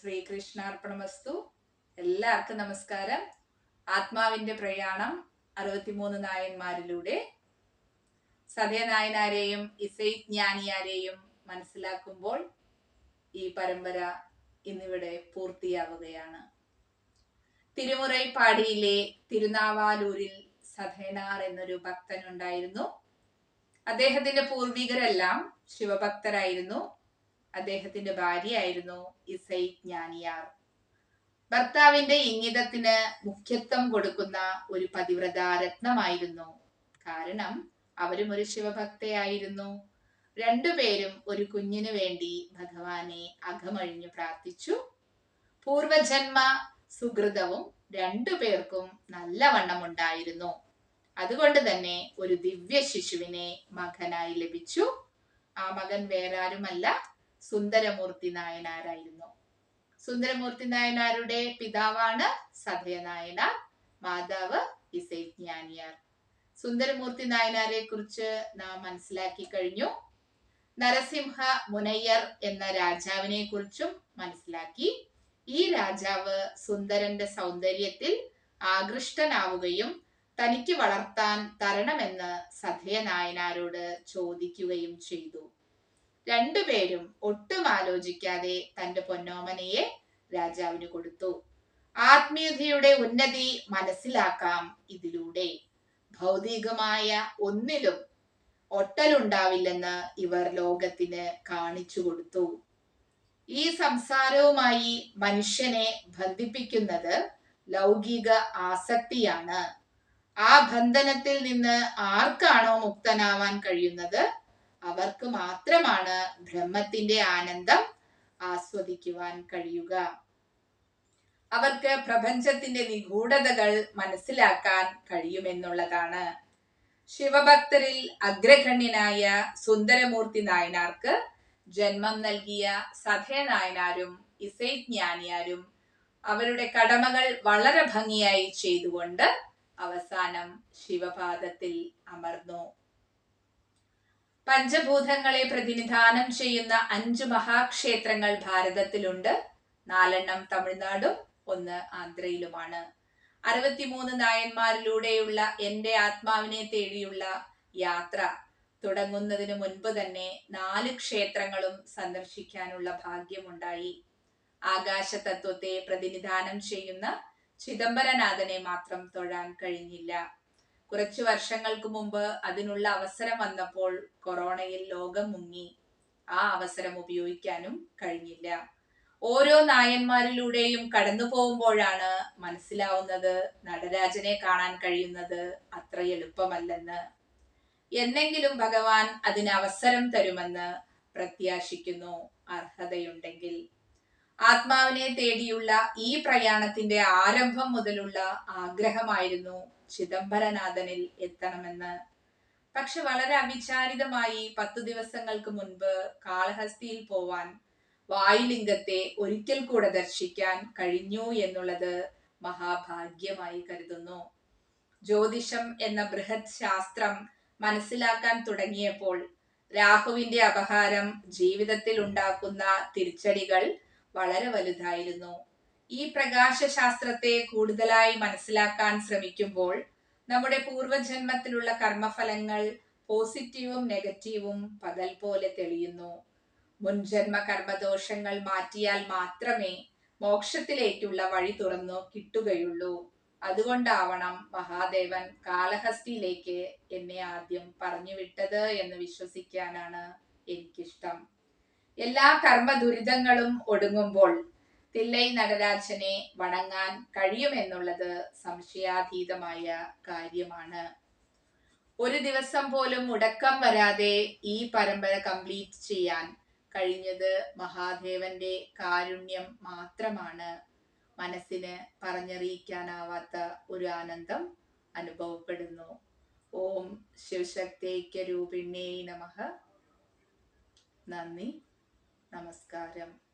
ശ്രീകൃഷ്ണാർപ്പണമസ്തു എല്ലാവർക്കും നമസ്കാരം. ആത്മാവിന്റെ പ്രയാണം അറുപത്തിമൂന്ന് നായന്മാരിലൂടെ. സതയനായനാരെയും ഇസൈജ്ഞാനിയാരെയും മനസ്സിലാക്കുമ്പോൾ ഈ പരമ്പര ഇന്നിവിടെ പൂർത്തിയാവുകയാണ്. തിരുമുറൈപ്പാടിയിലെ തിരുനാവാലൂരിൽ സധേനാർ എന്നൊരു ഭക്തനുണ്ടായിരുന്നു. അദ്ദേഹത്തിന്റെ പൂർവികരെല്ലാം ശിവഭക്തരായിരുന്നു. അദ്ദേഹത്തിന്റെ ഭാര്യയായിരുന്നു ഇസൈ ജ്ഞാനിയാർ. ഭർത്താവിന്റെ ഇംഗിതത്തിന് മുഖ്യത്വം കൊടുക്കുന്ന ഒരു പതിവ്രത രത്നമായിരുന്നു കാരണം അവരും ഒരു ശിവഭക്തയായിരുന്നു. രണ്ടുപേരും ഒരു കുഞ്ഞിനു വേണ്ടി ഭഗവാനെ അകമഴിഞ്ഞു പ്രാർത്ഥിച്ചു. പൂർവജന്മ സുഹൃതവും രണ്ടുപേർക്കും നല്ലവണ്ണം ഉണ്ടായിരുന്നു. അതുകൊണ്ട് തന്നെ ഒരു ദിവ്യ ശിശുവിനെ മകനായി ലഭിച്ചു. ആ മകൻ വേറാരുമല്ല സുന്ദരമൂർത്തി നായനാരായിരുന്നു. സുന്ദരമൂർത്തി നായനാരുടെ പിതാവാണ് സഭയനായനാർ മാതാവ് ഇസൈജ്ഞാനിയാർ സുന്ദരമൂർത്തി നായനാരെ കുറിച്ച് നാം മനസ്സിലാക്കി കഴിഞ്ഞു. നരസിംഹ മുനയ്യർ എന്ന രാജാവിനെ കുറിച്ചും മനസ്സിലാക്കി. ഈ രാജാവ് സുന്ദരന്റെ സൗന്ദര്യത്തിൽ ആകൃഷ്ടനാവുകയും തനിക്ക് വളർത്താൻ തരണമെന്ന് സധയ നായനാരോട് ചോദിക്കുകയും ചെയ്തു. രണ്ടുപേരും ഒട്ടും ആലോചിക്കാതെ തന്റെ പൊന്നോമനയെ രാജാവിന് കൊടുത്തു. ആത്മീയതയുടെ ഉന്നതി മനസ്സിലാക്കാം ഇതിലൂടെ. ഭൗതികമായ ഒന്നിലും ഒട്ടലുണ്ടാവില്ലെന്ന് ഇവർ ലോകത്തിന് കാണിച്ചു കൊടുത്തു. ഈ സംസാരവുമായി മനുഷ്യനെ ബന്ധിപ്പിക്കുന്നത് ലൗകിക ആസക്തിയാണ്. ആ ബന്ധനത്തിൽ നിന്ന് ആർക്കാണോ മുക്തനാവാൻ കഴിയുന്നത്? അവർക്ക് മാത്രമാണ് ബ്രഹ്മത്തിന്റെ ആനന്ദം ആസ്വദിക്കുവാൻ കഴിയുക. അവർക്ക് പ്രപഞ്ചത്തിന്റെ നിഗൂഢതകൾ മനസ്സിലാക്കാൻ കഴിയുമെന്നുള്ളതാണ്. ശിവഭക്തരിൽ അഗ്രഗണ്യനായ സുന്ദരമൂർത്തി നായനാർക്ക് ജന്മം നൽകിയ സധയ നായനാരും ഇസൈജ്ഞാനിയാരും അവരുടെ കടമകൾ വളരെ ഭംഗിയായി ചെയ്തുകൊണ്ട് അവസാനം ശിവപാദത്തിൽ അമർന്നു. പഞ്ചഭൂതങ്ങളെ പ്രതിനിധാനം ചെയ്യുന്ന അഞ്ച് മഹാക്ഷേത്രങ്ങൾ ഭാരതത്തിലുണ്ട്. നാലെണ്ണം തമിഴ്നാടും ഒന്ന് ആന്ധ്രയിലുമാണ്. അറുപത്തിമൂന്ന് നായന്മാരിലൂടെയുള്ള എന്റെ ആത്മാവിനെ തേടിയുള്ള യാത്ര തുടങ്ങുന്നതിന് മുൻപ് തന്നെ നാല് ക്ഷേത്രങ്ങളും സന്ദർശിക്കാനുള്ള ഭാഗ്യമുണ്ടായി. ആകാശ തത്വത്തെ പ്രതിനിധാനം ചെയ്യുന്ന ചിദംബരനാഥനെ മാത്രം തൊഴാൻ കഴിഞ്ഞില്ല. കുറച്ചു വർഷങ്ങൾക്ക് മുമ്പ് അതിനുള്ള അവസരം വന്നപ്പോൾ കൊറോണയിൽ ലോകം മുങ്ങി. ആ അവസരം ഉപയോഗിക്കാനും കഴിഞ്ഞില്ല. ഓരോ നായന്മാരിലൂടെയും കടന്നു പോകുമ്പോഴാണ് മനസ്സിലാവുന്നത് നടരാജനെ കാണാൻ കഴിയുന്നത് അത്ര എളുപ്പമല്ലെന്ന്. എന്നെങ്കിലും ഭഗവാൻ അതിന് അവസരം തരുമെന്ന് പ്രത്യാശിക്കുന്നു അർഹതയുണ്ടെങ്കിൽ. ആത്മാവിനെ തേടിയുള്ള ഈ പ്രയാണത്തിന്റെ ആരംഭം മുതലുള്ള ആഗ്രഹമായിരുന്നു ചിദംബരനാഥനിൽ എത്തണമെന്ന്. പക്ഷെ വളരെ അവിചാരിതമായി പത്തു ദിവസങ്ങൾക്ക് മുൻപ് കാളഹസ്തിയിൽ പോവാൻ വായുലിംഗത്തെ ഒരിക്കൽ കൂടെ ദർശിക്കാൻ കഴിഞ്ഞു എന്നുള്ളത് മഹാഭാഗ്യമായി കരുതുന്നു. ജ്യോതിഷം എന്ന ബൃഹത് ശാസ്ത്രം മനസ്സിലാക്കാൻ തുടങ്ങിയപ്പോൾ രാഹുവിന്റെ അപഹാരം ജീവിതത്തിൽ ഉണ്ടാക്കുന്ന തിരിച്ചടികൾ വളരെ വലുതായിരുന്നു. ഈ പ്രകാശശാസ്ത്രത്തെ കൂടുതലായി മനസ്സിലാക്കാൻ ശ്രമിക്കുമ്പോൾ നമ്മുടെ പൂർവജന്മത്തിലുള്ള കർമ്മഫലങ്ങൾ പോസിറ്റീവും നെഗറ്റീവും പകൽ പോലെ തെളിയുന്നു. മുൻജന്മ കർമ്മദോഷങ്ങൾ മാറ്റിയാൽ മാത്രമേ മോക്ഷത്തിലേക്കുള്ള വഴി തുറന്നു കിട്ടുകയുള്ളൂ. അതുകൊണ്ടാവണം മഹാദേവൻ കാളഹസ്തിയിലേക്ക് എന്നെ ആദ്യം പറഞ്ഞു വിട്ടത് എന്ന് വിശ്വസിക്കാനാണ് എനിക്കിഷ്ടം. എല്ലാ കർമ്മ ദുരിതങ്ങളും ഒടുങ്ങുമ്പോൾ തില്ലൈ നടരാജനെ വണങ്ങാൻ കഴിയുമെന്നുള്ളത് സംശയാതീതമായ കാര്യമാണ്. ഒരു ദിവസം പോലും മുടക്കം വരാതെ ഈ പരമ്പര കംപ്ലീറ്റ് ചെയ്യാൻ കഴിഞ്ഞത് മഹാദേവന്റെ കാരുണ്യം മാത്രമാണ്. മനസ്സിന് പറഞ്ഞറിയിക്കാനാവാത്ത ഒരു ആനന്ദം അനുഭവപ്പെടുന്നു. ഓം ശിവശക്തൈക്യ രൂപിണ്യേ നമഃ. നന്ദി. നമസ്കാരം.